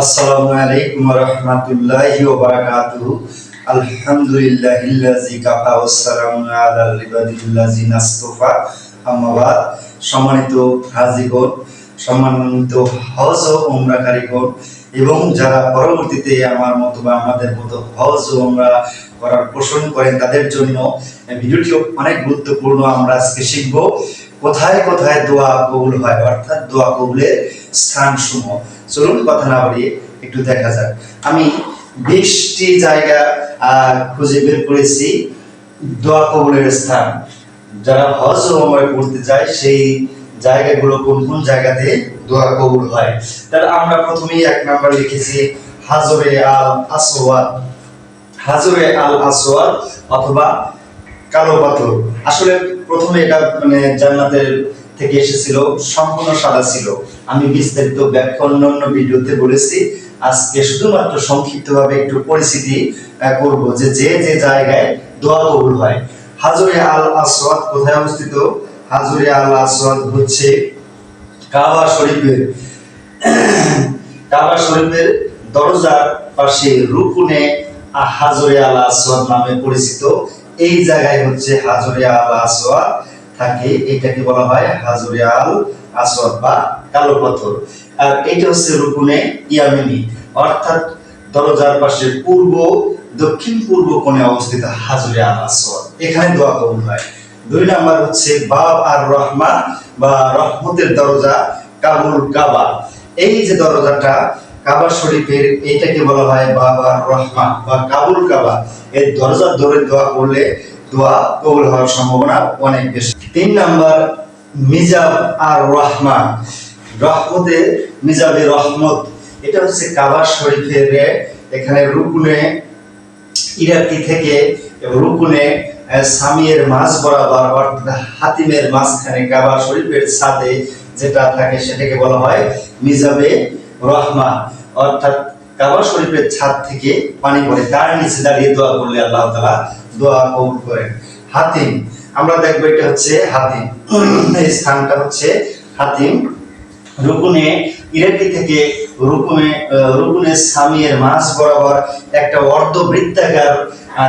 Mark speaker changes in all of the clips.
Speaker 1: আসসালামু আলাইকুম ওয়া রাহমাতুল্লাহি ওয়া বারাকাতুহু। আলহামদুলিল্লাহিল্লাযী কাফা ওয়াস সালামু আলাল ইবাদিল্লাযিনা ইসতাফা আম্মা বাদ। সম্মানিত হাজীগণ সম্মানিত হজ ও উমরাকারীগণ এবং যারা পরবর্তীতে আমার মতো বা আমাদের মতো হজ ও উমরা করার পোষণ করেন, তাদের জন্য ভিডিওটি অনেক গুরুত্বপূর্ণ আমরা আজকে শিখব। কোথায় কোথায় দোয়া কবুল হয়? অর্থাৎ দোয়া কবুলের স্থান সমূহ চলুন কথা না বাড়িয়ে একটু দেখা যাক। আমি বিশটি জায়গা খুঁজে বের করেছি দোয়া কবুলের স্থান। যারা হজ ও উমরা করতে যায় সেই জায়গাগুলো কোন কোন জায়গাতে দোয়া কবুল হয়? তাহলে আমরা প্রথমেই এক নাম্বার লিখেছি, হাজরে আল আসওয়াদ হাজরে আল আসওয়াদ অথবা কালো পাথর। আসলে প্রথমে এটা মানে জান্নাতের থেকে এসেছিল, সম্পূর্ণ সাদা ছিল। আমি বিস্তারিত ব্যাখ্যা অন্যান্য ভিডিওতে বলেছি। আজকে শুধুমাত্র সংক্ষিপ্তভাবে একটু পরিচিতি করব যে যে যে জায়গায় দোয়া কবুল হয়। হাজরে আল আসওয়াদ কোথায় অবস্থিত? হাজরে আল আসওয়াদ হচ্ছে কাবা শরীফের কাবা শরীফের দরজার পাশে রুকুনে হাজরে আল আসওয়াদ নামে পরিচিত। এই জায়গায় হচ্ছে হাজরে আল আসওয়াদ থাকে, এটাকে বলা হয় হাজরে আল আসওয়াদ বা কালো পাথর। আর এটা হচ্ছে রুকুনে ইয়ামিনি, অর্থাৎ দরজার পাশে পূর্ব, দক্ষিণ পূর্ব কোণে অবস্থিত হাজরে আল আসওয়াদ। এখানে দোয়া কবুল হয়। দুই নাম্বার হচ্ছে বাব আর রহমান বা রহমতের দরজা কাবুল কাবা। এই যে দরজাটা কাবা শরীফের এইটাকে বলা হয় বাবা রহমান বা কাবুল কাবা। এর দরজা ধরে দোয়া করলে দোয়া কবুল হওয়ার সম্ভাবনা অনেক বেশি। তিন নাম্বার, মিজাব আর রহমান। রহমতে, মিজাবে রহমত। এটা হচ্ছে কাবা শরীফের, এখানে রুকুনে ইরাকি থেকে রুকুনে সামিয়ের মাঝ বরাবর, অর্থাৎ হাতিমের মাঝখানে কাবা শরীফের সাথে যেটা থাকে সেটাকে বলা হয় মিজাবে রহমান অর্থাৎ কাবা শরীফের ছাদ থেকে পানি পড়ে, তার নিচে দাঁড়িয়ে দোয়া করলে আল্লাহ তাআলা দোয়া কবুল করেন। হাতিম, আমরা দেখব এটা হচ্ছে হাতিম। এই স্থানটা হচ্ছে হাতিম। রুকুনে ইরাকি থেকে রুকুনে রুকুনে সামিয়ের মাঝ বরাবর একটা অর্ধ বৃত্তাকার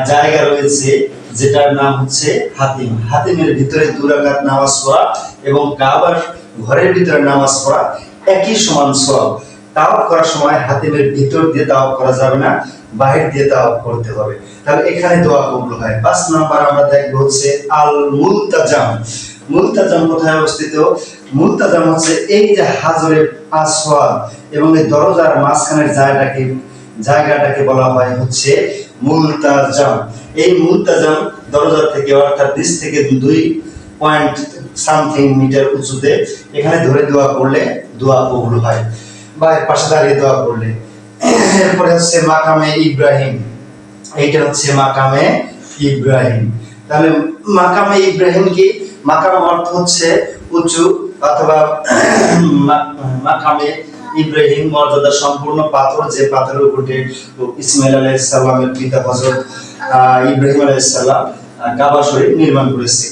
Speaker 1: জায়গা রয়েছে, যেটার নাম হচ্ছে হাতিম। হাতিমের ভিতরে দুরাকাত নামাজ পড়া এবং কাবার ঘরের ভিতরে নামাজ পড়া একই সমান সব তাওয়াফ করার সময় হাতিমের ভিতর দিয়ে তাওয়াফ করা যাবে না, বাহির দিয়ে তাওয়াফ করতে হবে। তাহলে এখানে দোয়া কবুল হয়। পাঁচ নাম্বার আমরা দেখব হচ্ছে আল মুলতাজাম মুলতাজাম কোথায় অবস্থিত? মুলতাজাম হচ্ছে এই যে হাজরে আসওয়াদ এবং এই দরজার মাঝখানের জায়গাটাকে জায়গাটাকে বলা হয় হচ্ছে মুলতাজাম। এই মুলতাজাম দরজা থেকে অর্থাৎ নিচ থেকে দুই পয়েন্ট সামথিং মিটার উঁচুতে এখানে ধরে দোয়া করলে দোয়া কবুল হয়। পাশে দাঁড়িয়ে এরপরে হচ্ছে মাকামে ইব্রাহিম। এইটা হচ্ছে মাকামে ইব্রাহিম। তাহলে মাকামে ইব্রাহিম কি? অর্থ হচ্ছে উঁচু অথবা মাকামে ইব্রাহিম মর্যাদা সম্পূর্ণ পাথর যে পাথরের উপরে ইসমাইল আলাইহিস সালামের পিতা হযরত ইব্রাহিম আলাইহিস সালাম কাবা শরীফ নির্মাণ করেছে।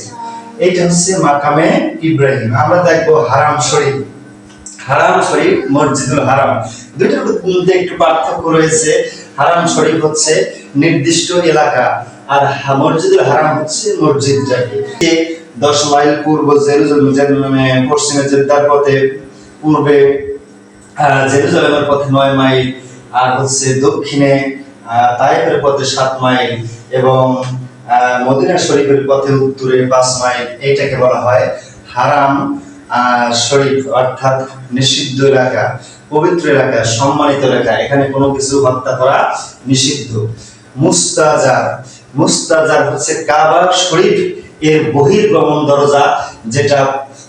Speaker 1: এইটা হচ্ছে মাকামে ইব্রাহিম। আমরা দেখব হারাম শরীফ। হারাম শরীফ মসজিদুল হারাম। দুইটার মধ্যে একটু পার্থক্য রয়েছে। হারাম শরীফ হচ্ছে নির্দিষ্ট এলাকা আর মসজিদুল হারাম হচ্ছে মসজিদটাকে। যে দশ মাইল পূর্ব জেরুজালেম পশ্চিমে জেদ্দার পথে পূর্বে জেরুজালেমের পথে নয় মাইল আর হচ্ছে দক্ষিণে আহ, তায়েফের পথে সাত মাইল এবং মদিনা শরীফের পথে উত্তরে পাঁচ মাইল। এইটাকে বলা হয় হারাম শরীফ, অর্থাৎ নিষিদ্ধ এলাকা, পবিত্র এলাকা, সম্মানিত এলাকা, এখানে কোনো কিছু হত্যা করা নিষিদ্ধ। মুস্তাজার মুস্তাজার হচ্ছে কাবা শরীফ এর বহির্গমন দরজা যেটা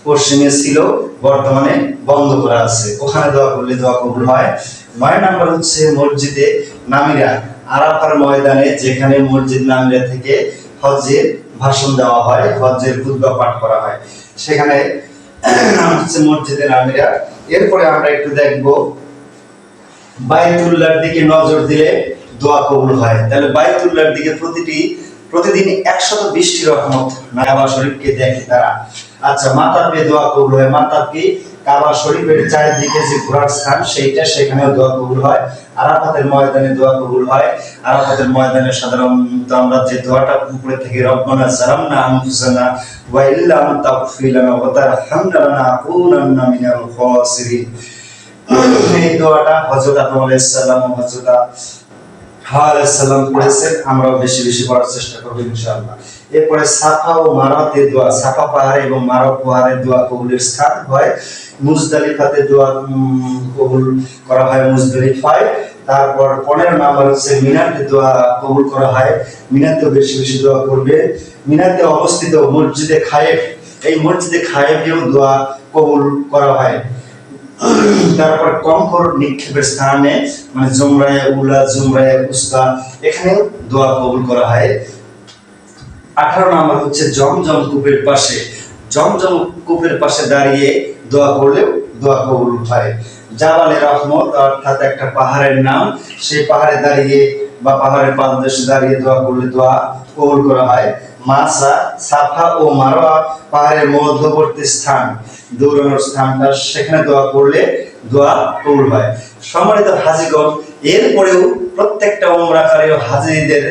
Speaker 1: পশ্চিমে ছিল, বর্তমানে বন্ধ করা আছে। ওখানে দোয়া করলে দোয়া কবুল হয়। নয় নাম্বার হচ্ছে মসজিদে নামিরা, আরাফার ময়দানে যেখানে মসজিদ নামিরা থেকে হজের ভাষণ দেওয়া হয় হজের খুতবা পাঠ করা হয়। সেখানে নাম হচ্ছে মসজিদের আমিরা এরপরে আমরা একটু দেখব, বাইতুল্লাহর দিকে নজর দিলে দোয়া কবুল হয়। তাহলে বাইতুল্লাহর দিকে প্রতিটি, প্রতিদিন একশত বৃষ্টি রহমত নাবা শরীফকে দেখে তারা। আচ্ছা পেয়ে দোয়া কবুল হয়। মাতার কি? কাবা শরীফের চারিদিকে যে ঘোরার স্থান, সেইটা সেখানেও দোয়া কবুল হয়। আরাফাতের ময়দানে দোয়া কবুল হয়। আরাফাতের ময়দানে সাধারণত আমরা যে দোয়াটা উপরে থেকে রব্বানা জালামনা আনফুসানা ওয়া ইল্লাম তাগফির লানা ওয়া তারহামনা লানাকুনান্না মিনাল খাসিরিন। এই দোয়াটা হযরত আদম আলাইহিস সালাম ও হযরত সালাম পড়েছেন আমরাও বেশি বেশি পড়ার চেষ্টা করব ইনশাআল্লাহ। এরপরে সাফা ও মারাতে দোয়া, সাফা পাহাড় এবং মারব পাহাড়ের দোয়া কবুলের স্থান হয়। মুজদালিফাতে দোয়া কবুল করা হয় মুজদালিফায় তারপর পনেরো নাম্বার হচ্ছে মিনাতে দোয়া কবুল করা হয়। মিনাতেও বেশি বেশি দোয়া করবে। মিনাতে অবস্থিত মসজিদে খায়েফ, এই মসজিদে খায়েফেও দোয়া কবুল করা হয়। তারপর কঙ্কর নিক্ষেপের স্থানে মানে জুমরায় উলা, জুমরায় উস্তা, এখানেও দোয়া কবুল করা হয়। আঠারো নম্বর হচ্ছে জমজম কূপের পাশে। জমজম কূপের পাশে দাঁড়িয়ে দোয়া করলেও দোয়া কবুল হয়। জাবালে রহমত, অর্থাৎ একটা পাহাড়ের নাম, সেই পাহাড়ে দাঁড়িয়ে বা পাহাড়ের পাদদেশে দাঁড়িয়ে দোয়া করলে দোয়া কবুল করা হয়। মাসা সাফা ও মারোয়া পাহাড়ের মধ্যবর্তী স্থান, দৌড়ানোর স্থানটা সেখানে দোয়া করলে দোয়া কবুল হয়। সম্মানিত হাজিগণ, এরপরেও প্রত্যেকটা ওমরাকারী হাজিদের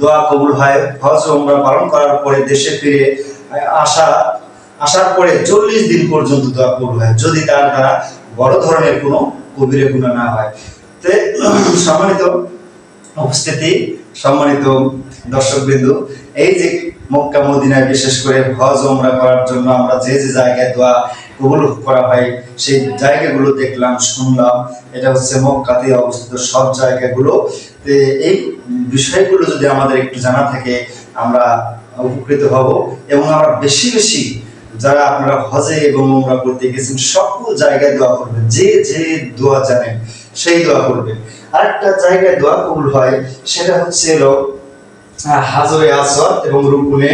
Speaker 1: দোয়া কবুল হয়। হজ ওমরা পালন করার পরে দেশে ফিরে আসা, আসার পরে চল্লিশ দিন পর্যন্ত দোয়া কবুল হয়, যদি তার দ্বারা বড় ধরনের কোনো কবিরে গুণা না হয়। তে, সম্মানিত উপস্থিতি, সম্মানিত দর্শকবৃন্দ, এই যে মক্কা, মদিনায় বিশেষ করে হজ ওমরা করার জন্য আমরা যে যে জায়গায় দোয়া কবুল করা হয়, সেই জায়গাগুলো দেখলাম, শুনলাম। এটা হচ্ছে মক্কাতে অবস্থিত সব জায়গাগুলো। এই বিষয়গুলো যদি আমাদের একটু জানা থাকে, আমরা উপকৃত হব। এবং আমরা বেশি বেশি যারা আপনারা হজে এবং উমরা করতে গেছেন, সকল জায়গায় দোয়া করবেন। যে যে দোয়া জানেন, সেই দোয়া করবেন। আরেকটা জায়গায় দোয়া কবুল হয়, সেটা হচ্ছে হলো হাজরে আসদ এবং রুকুনে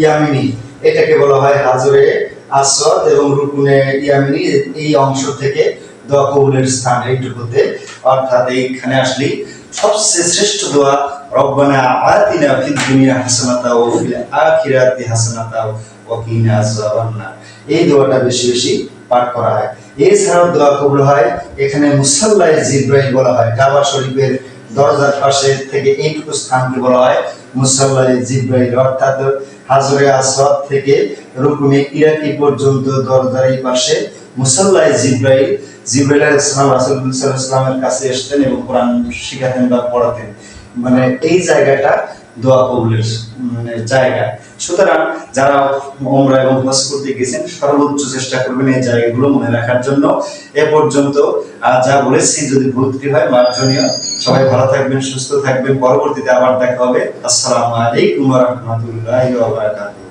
Speaker 1: ইয়ামিনি। এটাকে বলা হয় হাজরে আসদ এবং রুকুনে ইয়ামিনি, এই অংশ থেকে দোয়া কবুলের স্থান এইটুকুতে। অর্থাৎ এইখানে আসলেই সবচেয়ে শ্রেষ্ঠ দোয়া, রব্বানা আতিনা ফিদ দুনিয়া হাসানাতা ও ফিল আখিরাতি হাসানাতা ওয়া কিনা আযাবান নার এই দোয়াটা বেশি বেশি পাঠ করা হয়। এছাড়াও দোয়া কবুল হয়। এখানে মুসাল্লায় জিব্রাইল বলা হয়। কাবা শরীফের দরজার পাশে থেকে এইটুকু স্থানকে বলা হয় মুসাল্লায় জিব্রাইল। অর্থাৎ হাজরে আসওয়াদ থেকে রুকুনে ইরাকি পর্যন্ত দরজার এই পাশে মুসাল্লায় জিব্রাইল। জিব্রাইল আলাইহিস সালাম রাসূলুল্লাহ সাল্লাল্লাহু কাছে আসতেন এবং কোরআন শিখাতেন বা পড়াতেন। মানে এই জায়গাটা দোয়া কবুলের মানে জায়গা। সুতরাং যারা ওমরা এবং হজ করতে গেছেন, সর্বোচ্চ চেষ্টা করবেন এই জায়গাগুলো মনে রাখার জন্য। এ পর্যন্ত যা বলেছি, যদি ভুল ত্রুটি হয় মার্জনীয় সবাই ভালো থাকবেন, সুস্থ থাকবেন। পরবর্তীতে আবার দেখা হবে। আসসালামু আলাইকুম ওয়া রাহমাতুল্লাহি ওয়া বারাকাতুহু।